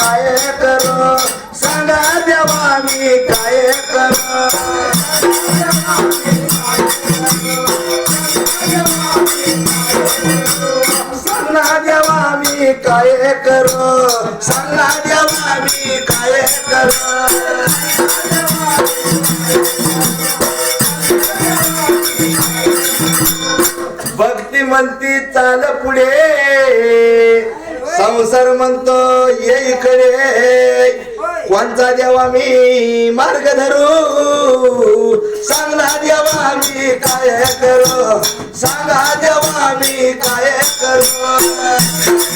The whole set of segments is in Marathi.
काय कर? सांगा देवा मी काय कर? सांगा देवा मी काय कर? सांगा देवा मी काय कर? भक्ती म्हणती चाल पुढे. संसार म्हणतो ये इकडे. कोणचा देवा मी मार्ग धरू? सांगा देवा मी काय करू? सांगा देवा मी काय करू?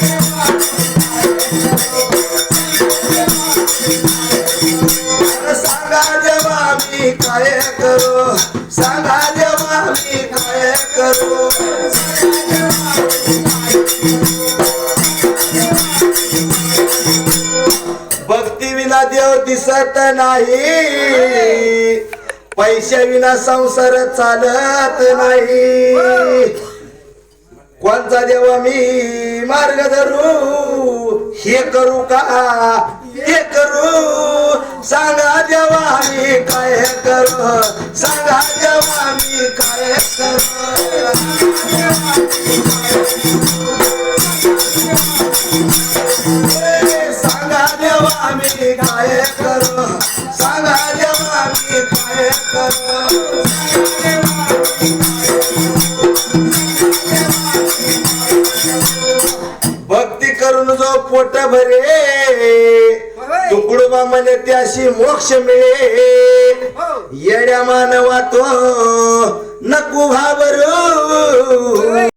सांगा देवा मी काय करू? सांगा देवा मी काय करू? विना देव दिसत नाही. पैशा विना संसार चालत नाही. कोणता देवा मी मार्ग धरू? हे करू का? हे करू? सांगा देवा मी काय करू? सांगा देवा मी काय करू? सांगा देवा मी काय करू सांगा देवा मी काय करू भक्ती करून जो पोट भरे तुकडोबा म्हणे त्याशी मोक्ष मिळे. येड्या मानवा तो नको घाबरू